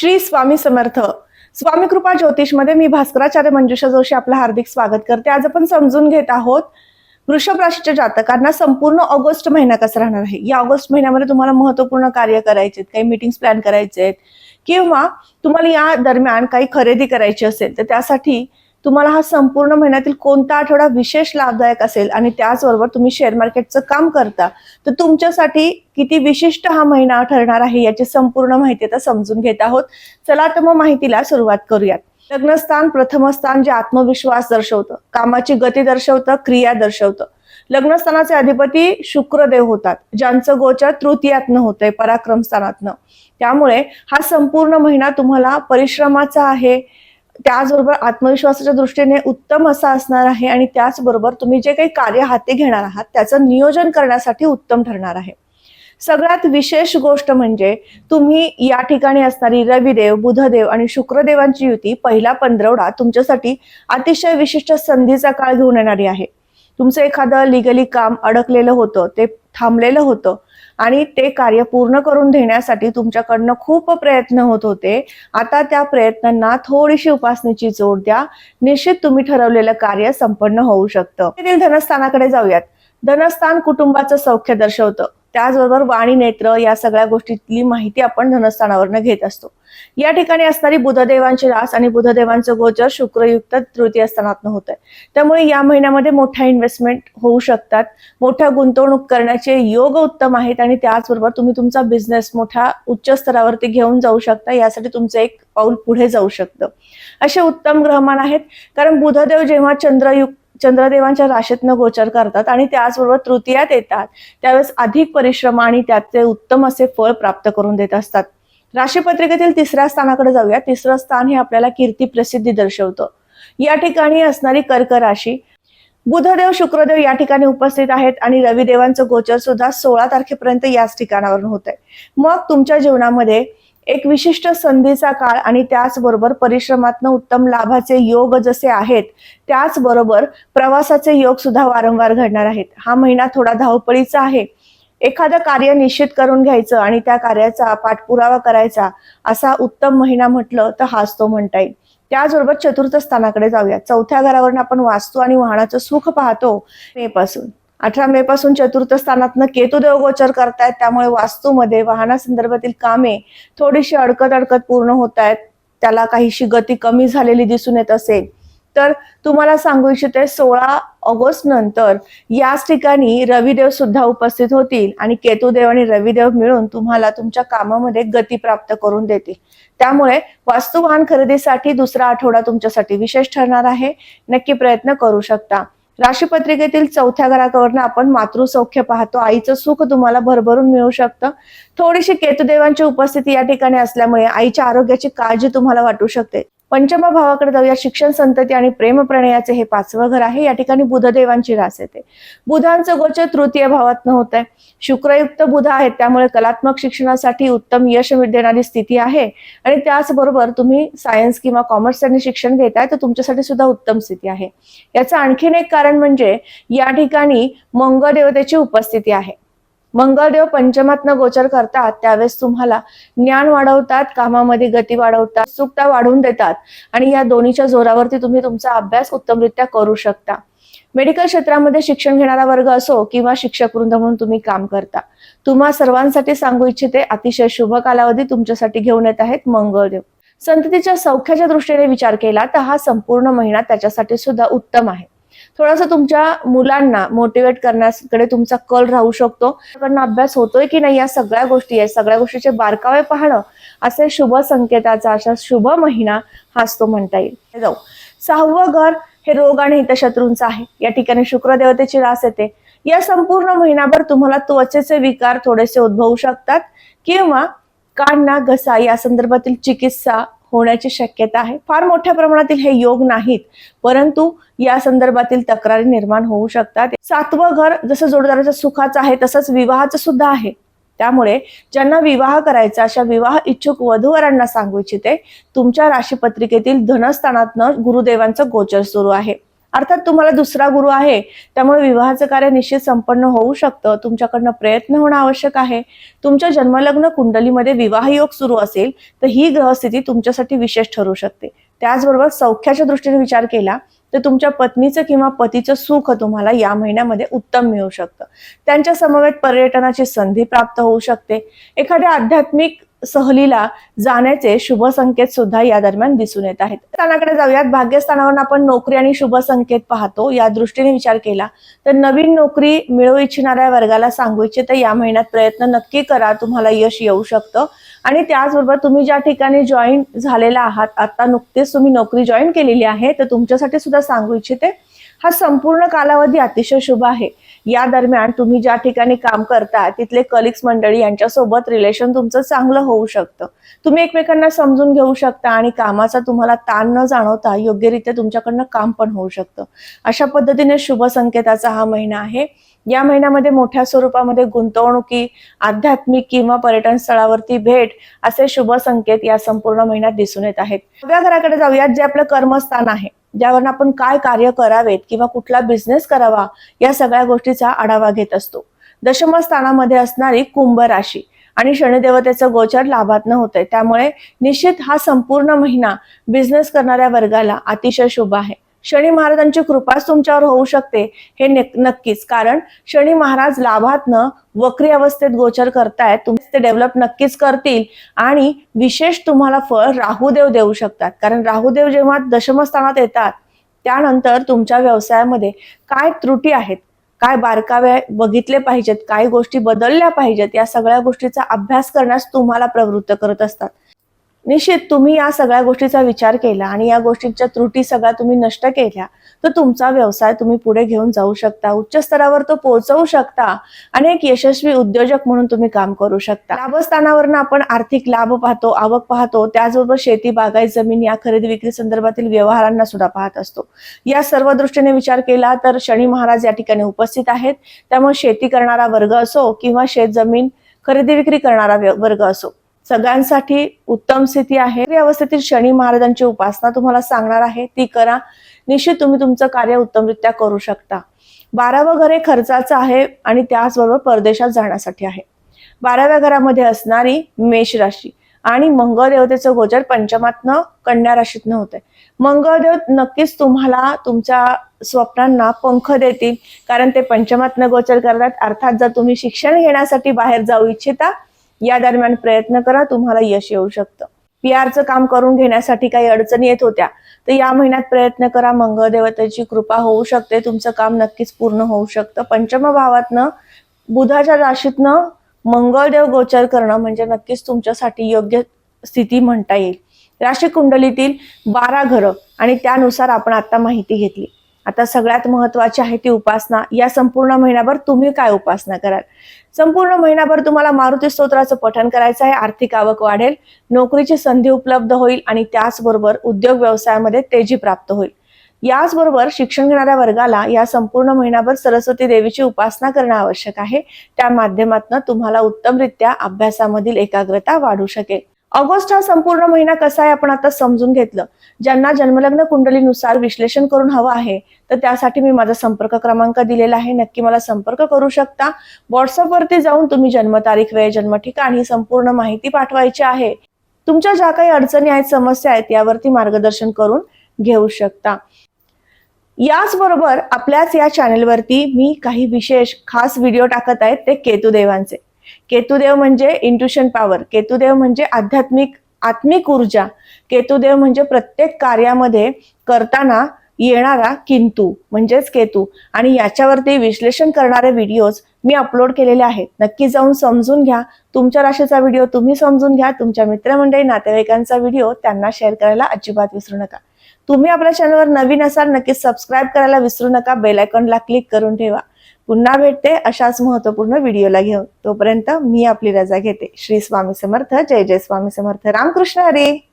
श्री स्वामी समर्थ. स्वामी कृपा ज्योतिषमध्ये मी भास्कराचार्य मंजुषा जोशी आपलं हार्दिक स्वागत करते. आज आपण समजून घेत आहोत वृषभ राशीच्या जातकांना संपूर्ण ऑगस्ट महिना कसा राहणार आहे? या ऑगस्ट महिन्यामध्ये तुम्हाला महत्त्वपूर्ण कार्य करायचे काही मीटिंग प्लॅन करायचे आहेत किंवा तुम्हाला या दरम्यान काही खरेदी करायची असेल तर त्यासाठी तुम्हाला हा संपूर्ण महिन्यातील कोणता आठवडा विशेष लाभदायक असेल आणि त्याचबरोबर तुम्ही शेअर मार्केटचं काम करता तर तुमच्यासाठी किती विशिष्ट हा महिना ठरणार आहे याची संपूर्ण माहिती आता समजून घेत आहोत. चला तर मग माहितीला सुरुवात करूयात. लग्नस्थान प्रथम स्थान जे आत्मविश्वास दर्शवतं कामाची गती दर्शवतं क्रिया दर्शवतं. लग्नस्थानाचे अधिपती शुक्रदेव होतात ज्यांचं गोचर तृतीयातनं होतंय पराक्रम स्थानातनं. त्यामुळे हा संपूर्ण महिना तुम्हाला परिश्रमाचा आहे त्याचबरोबर आत्मविश्वासाच्या दृष्टीने उत्तम असा असणार आहे आणि त्याचबरोबर तुम्ही जे काही कार्य हाती घेणार आहात त्याचं नियोजन करण्यासाठी उत्तम ठरणार आहे. सगळ्यात विशेष गोष्ट म्हणजे तुम्ही या ठिकाणी असणारी रविदेव बुधदेव आणि शुक्रदेवांची युती पहिला पंधरवडा तुमच्यासाठी अतिशय विशिष्ट संधीचा काळ घेऊन येणारी आहे. तुमचं एखादं लिगली काम अडकलेलं होतं ते थांबलेलं होतं आणि ते कार्य पूर्ण करून देण्यासाठी तुमच्याकडनं खूप प्रयत्न होत होते. आता त्या प्रयत्नांना थोडीशी उपासनेची जोड द्या. निश्चित तुम्ही ठरवलेलं कार्य संपन्न होऊ शकतं. धनस्थानाकडे जाऊयात. धनस्थान कुटुंबाचं सौख्य दर्शवतं. त्याचबरोबर वाणी नेत्र या सगळ्या गोष्टीतली माहिती आपण धनस्थानावरनं घेत असतो. या ठिकाणी असणारी बुधदेवांची रास आणि बुधदेवांचं गोचर शुक्रयुक्त तृतीय स्थानातनं होत आहे त्यामुळे या महिन्यामध्ये मोठ्या इन्व्हेस्टमेंट होऊ शकतात. मोठ्या गुंतवणूक करण्याचे योग उत्तम आहेत आणि त्याचबरोबर तुम्ही तुमचा बिझनेस मोठ्या उच्च स्तरावरती घेऊन जाऊ शकता. यासाठी तुमचं एक पाऊल पुढे जाऊ शकतं. असे उत्तम ग्रहमान आहेत. कारण बुधदेव जेव्हा चंद्रयुक्त चंद्रदेवांच्या राशीतनं गोचर करतात आणि त्याचबरोबर तृतीयात येतात त्यावेळेस अधिक परिश्रम आणि त्याचे उत्तम असे फळ प्राप्त करून देत असतात. राशीपत्रिकेतील तिसऱ्या स्थानाकडे जाऊया. तिसरं स्थान हे आपल्याला कीर्ती प्रसिद्धी दर्शवतं. या ठिकाणी असणारी कर्क राशी. बुधदेव शुक्रदेव या ठिकाणी उपस्थित आहेत आणि रविदेवांचं गोचर सुद्धा सोळा तारखेपर्यंत याच ठिकाणावरून होत आहे मग तुमच्या जीवनामध्ये एक विशिष्ट संधीचा काळ आणि त्याचबरोबर परिश्रमातनं उत्तम लाभाचे योग जसे आहेत त्याचबरोबर प्रवासाचे योग सुद्धा वारंवार घडणार आहेत. हा महिना थोडा धावपळीचा आहे. एखादं कार्य निश्चित करून घ्यायचं आणि त्या कार्याचा पाठपुरावा करायचा असा उत्तम महिना म्हटलं तर हाच तो म्हणता येईल. त्याचबरोबर चतुर्थ स्थानाकडे जाऊया. चौथ्या घरावरून आपण वास्तू आणि वाहनाचं सुख पाहतो मे पासून. अठरा मे पासून चतुर्थ स्थानातनं केतुदेव गोचर करतायत. त्यामुळे वास्तूमध्ये वाहनासंदर्भातील कामे थोडीशी अडकत अडकत पूर्ण होत आहेत त्याला काहीशी गती कमी झालेली दिसून येत असेल. तर तुम्हाला सांगू इच्छिते सोळा ऑगस्ट नंतर याच ठिकाणी रविदेव सुद्धा उपस्थित होतील आणि केतुदेव आणि रविदेव मिळून तुम्हाला तुमच्या कामामध्ये गती प्राप्त करून देतील. त्यामुळे वास्तू वाहन खरेदीसाठी दुसरा आठवडा तुमच्यासाठी विशेष ठरणार आहे. नक्की प्रयत्न करू शकता. राशीपत्रिकेतील चौथ्या घराकडनं आपण मातृसौख्य पाहतो. आईचं सुख तुम्हाला भरभरून मिळू शकतं. थोडीशी केतुदेवांची उपस्थिती या ठिकाणी असल्यामुळे आईच्या आरोग्याची काळजी तुम्हाला वाटू शकते. पंचमा भावाकडे जाऊया. शिक्षण संतती आणि प्रेम प्रणयाचे हे पाचवं घर आहे. या ठिकाणी बुधदेवांची रास येते. बुधांचं गोचर तृतीय भावात होत आहे शुक्रयुक्त बुध आहेत. त्यामुळे कलात्मक शिक्षणासाठी उत्तम यश देणारी स्थिती आहे. आणि त्याचबरोबर तुम्ही सायन्स किंवा कॉमर्स आणि शिक्षण घेताय तर तुमच्यासाठी सुद्धा उत्तम स्थिती आहे. याचं आणखीन एक कारण म्हणजे या ठिकाणी मंगळदेवतेची उपस्थिती आहे. मंगळदेव पंचमातनं गोचर करतात त्यावेळेस तुम्हाला ज्ञान वाढवतात कामामध्ये गती वाढवतात सुक्ता वाढवून देतात आणि या दोन्हीच्या जोरावरती तुम्ही तुमचा अभ्यास उत्तमरित्या करू शकता. मेडिकल क्षेत्रामध्ये शिक्षण घेणारा वर्ग असो किंवा शिक्षक वृंद म्हणून तुम्ही काम करता. तुम्हा सर्वांसाठी सांगू इच्छिते अतिशय शुभ कालावधी तुमच्यासाठी घेऊन येत आहेत मंगळदेव. संततीच्या सौख्याच्या दृष्टीने विचार केला तर हा संपूर्ण महिना त्याच्यासाठी सुद्धा उत्तम आहे. थोडंसं तुमच्या मुलांना मोटिवेट करण्याकडे तुमचा कल राहू शकतो. कडनं अभ्यास होतोय की नाही या सगळ्या गोष्टी आहेत. सगळ्या गोष्टीचे बारकावे पाहणं असे शुभ संकेताचा अशा शुभ महिना हाच तो म्हणता येईल. जाऊ. सहावं घर हे रोग आणि हितशत्रूंचं आहे. या ठिकाणी शुक्रदेवतेची रास येते. या संपूर्ण महिनाभर तुम्हाला त्वचेचे विकार थोडेसे उद्भवू शकतात किंवा काढणा घसा या संदर्भातील चिकित्सा होण्याची शक्यता आहे. फार मोठ्या प्रमाणातील हे योग नाहीत परंतु या संदर्भातील तक्रारी निर्माण होऊ शकतात. सातवं घर जसं जोडदाराच्या सुखाचं आहे तसंच विवाहाचं सुद्धा आहे. त्यामुळे ज्यांना विवाह करायचा अशा विवाह इच्छुक वधूवरांना सांगू इच्छिते तुमच्या राशीपत्रिकेतील धनस्थानातनं गुरुदेवांचं गोचर सुरू आहे. अर्थात तुम्हाला दुसरा गुरु आहे. त्यामुळे विवाहाचं कार्य निश्चित संपन्न होऊ शकतं. तुमच्याकडनं प्रयत्न होणं आवश्यक आहे. तुमच्या जन्मलग्न कुंडलीमध्ये विवाह योग सुरू असेल तर ही ग्रहस्थिती तुमच्यासाठी विशेष ठरू शकते. त्याचबरोबर सौख्याच्या दृष्टीने विचार केला तर तुमच्या पत्नीचं किंवा पतीचं सुख तुम्हाला या महिन्यामध्ये उत्तम मिळू शकतं. त्यांच्या समवेत पर्यटनाची संधी प्राप्त होऊ शकते. एखाद्या आध्यात्मिक सहलीला जाण्याचे शुभ संकेत सुद्धा या दरम्यान दिसून येत आहेत. स्थानाकडे जाऊयात. भाग्यस्थानावर आपण नोकरी आणि शुभ संकेत पाहतो. या दृष्टीने विचार केला तर नवीन नोकरी मिळवू इच्छिणाऱ्या वर्गाला सांगू इच्छिते. या महिन्यात प्रयत्न नक्की करा. तुम्हाला यश येऊ शकतं. आणि त्याचबरोबर तुम्ही ज्या ठिकाणी जॉईन झालेला आहात आता नुकतेच तुम्ही नोकरी जॉईन केलेली आहे तर तुमच्यासाठी सुद्धा सांगू इच्छिते. हा संपूर्ण कालावधी अतिशय शुभ आहे. या दरम्यान तुम्ही ज्या ठिकाणी काम करता तिथले कलिग्स मंडळी यांच्यासोबत रिलेशन तुमचं चांगलं होऊ शकतं. तुम्ही एकमेकांना समजून घेऊ शकता आणि कामाचा तुम्हाला ताण न जाणवता योग्यरित्या तुमच्याकडनं काम पण होऊ शकतं. अशा पद्धतीने शुभ संकेताचा हा महिना आहे. या महिन्यामध्ये मोठ्या स्वरूपामध्ये गुंतवणुकी आध्यात्मिक किंवा पर्यटन स्थळावरती भेट असे शुभ संकेत या संपूर्ण महिन्यात दिसून येत आहेत. नवव्या घराकडे जाऊयात जे आपलं कर्मस्थान आहे. ज्यावर आपण काय कार्य करावेत किंवा कुठला बिझनेस करावा या सगळ्या गोष्टीचा आढावा घेत असतो. दशमस्थानामध्ये असणारी कुंभ राशी आणि शनिदेवतेचं गोचर लाभात होत त्यामुळे निश्चित हा संपूर्ण महिना बिझनेस करणाऱ्या वर्गाला अतिशय शुभ आहे. शनी महाराजांची कृपाच तुमच्यावर होऊ शकते हे नक्कीच. कारण शनी महाराज लाभातनं वक्री अवस्थेत गोचर करतायत तुम्ही ते डेव्हलप नक्कीच करतील आणि विशेष तुम्हाला फळ राहुदेव देऊ शकतात. कारण राहुदेव जेव्हा दशमस्थानात येतात त्यानंतर तुमच्या व्यवसायामध्ये काय त्रुटी आहेत काय बारकावे बघितले पाहिजेत काय गोष्टी बदलल्या पाहिजेत या सगळ्या गोष्टीचा अभ्यास करण्यास तुम्हाला प्रवृत्त करत असतात. निश्चित तुम्ही या सगळ्या गोष्टीचा विचार केला आणि या गोष्टींच्या त्रुटी सगळ्या तुम्ही नष्ट केल्या तर तुमचा व्यवसाय तुम्ही पुढे घेऊन जाऊ शकता. उच्च स्तरावर तो पोहोचवू शकता. आणि एक यशस्वी उद्योजक म्हणून तुम्ही काम करू शकता. लाभस्थानावरनं आपण आर्थिक लाभ पाहतो आवक पाहतो त्याचबरोबर शेती बागायत जमीन या खरेदी विक्री संदर्भातील व्यवहारांना सुद्धा पाहत असतो. या सर्व दृष्टीने विचार केला तर शनी महाराज या ठिकाणी उपस्थित आहेत. त्यामुळे शेती करणारा वर्ग असो किंवा शेत जमीन खरेदी विक्री करणारा वर्ग असो सगळ्यांसाठी उत्तम स्थिती आहे. अवस्थेतील शनी महाराजांची उपासना तुम्हाला सांगणार आहे. ती करा. निश्चित तुम्ही तुमचं कार्य उत्तमरित्या करू शकता. बारावं घर हे खर्चाचं आहे आणि त्याचबरोबर परदेशात जाण्यासाठी आहे. बाराव्या घरामध्ये असणारी मेष राशी आणि मंगळ देवतेचं गोचर पंचमातनं कन्या राशीतनं होत आहे मंगळदेव नक्कीच तुम्हाला तुमच्या स्वप्नांना पंख देतील. कारण ते पंचमातनं गोचर करतात. अर्थात जर तुम्ही शिक्षण घेण्यासाठी बाहेर जाऊ इच्छिता या दरम्यान प्रयत्न करा तुम्हाला यश येऊ शकतं. पी आरचं काम करून घेण्यासाठी काही अडचणी येत होत्या तर या महिन्यात प्रयत्न करा मंगळ देवतेची कृपा होऊ शकते तुमचं काम नक्कीच पूर्ण होऊ शकतं. पंचम भावातनं बुधाच्या राशीतनं मंगळदेव गोचर करणं म्हणजे नक्कीच तुमच्यासाठी योग्य स्थिती म्हणता येईल. राशी कुंडलीतील बारा घरं आणि त्यानुसार आपण आता माहिती घेतली. आता सगळ्यात महत्वाची आहे ती उपासना. या संपूर्ण महिन्याभर तुम्ही काय उपासना कराल? संपूर्ण महिनाभर तुम्हाला मारुती स्तोत्राचं पठण करायचं आहे. आर्थिक आवक वाढेल नोकरीची संधी उपलब्ध होईल आणि त्याचबरोबर उद्योग व्यवसायामध्ये तेजी प्राप्त होईल. याचबरोबर शिक्षण घेणाऱ्या वर्गाला या संपूर्ण महिनाभर सरस्वती देवीची उपासना करणं आवश्यक आहे. त्या माध्यमातून तुम्हाला उत्तमरित्या अभ्यासामधील एकाग्रता वाढू शकेल. ऑगस्ट हा संपूर्ण महिना कसा आहे आपण आता समजून घेतलं. ज्यांना जन्मलग्न कुंडलीनुसार विश्लेषण करून हवं आहे तर त्यासाठी मी माझा संपर्क क्रमांक दिलेला आहे. नक्की मला संपर्क करू शकता. व्हॉट्सअपवरती जाऊन तुम्ही जन्मतारीख वेळ जन्म ठिकाण ही संपूर्ण माहिती पाठवायची आहे. तुमच्या ज्या काही अडचणी आहेत समस्या आहेत यावरती मार्गदर्शन करून घेऊ शकता. याचबरोबर आपल्याच या चॅनेलवरती मी काही विशेष खास व्हिडिओ टाकत आहेत ते केतुदेवांचे. केतुदेव म्हणजे इंट्युशन पॉवर केतुदेव म्हणजे आध्यात्मिक आत्मिक ऊर्जा केतुदेव म्हणजे प्रत्येक कार्यामध्ये करताना येणारा किंतू म्हणजेच केतू. आणि याच्यावरती विश्लेषण करणारे व्हिडिओज मी अपलोड केलेले आहेत. नक्की जाऊन समजून घ्या. तुमच्या राशीचा व्हिडिओ तुम्ही समजून घ्या. तुमच्या मित्रमंडळी नातेवाईकांचा व्हिडिओ त्यांना शेअर करायला अजिबात विसरू नका. तुम्ही आपल्या चॅनलवर नवीन असाल नक्की सबस्क्राईब करायला विसरू नका. बेल आयकॉनला क्लिक करून ठेवा. पुन्हा भेटते अशाच महत्त्वपूर्ण व्हिडिओला घेऊन. तोपर्यंत मी आपली रजा घेते. श्री स्वामी समर्थ. जय जय स्वामी समर्थ. रामकृष्ण हरी.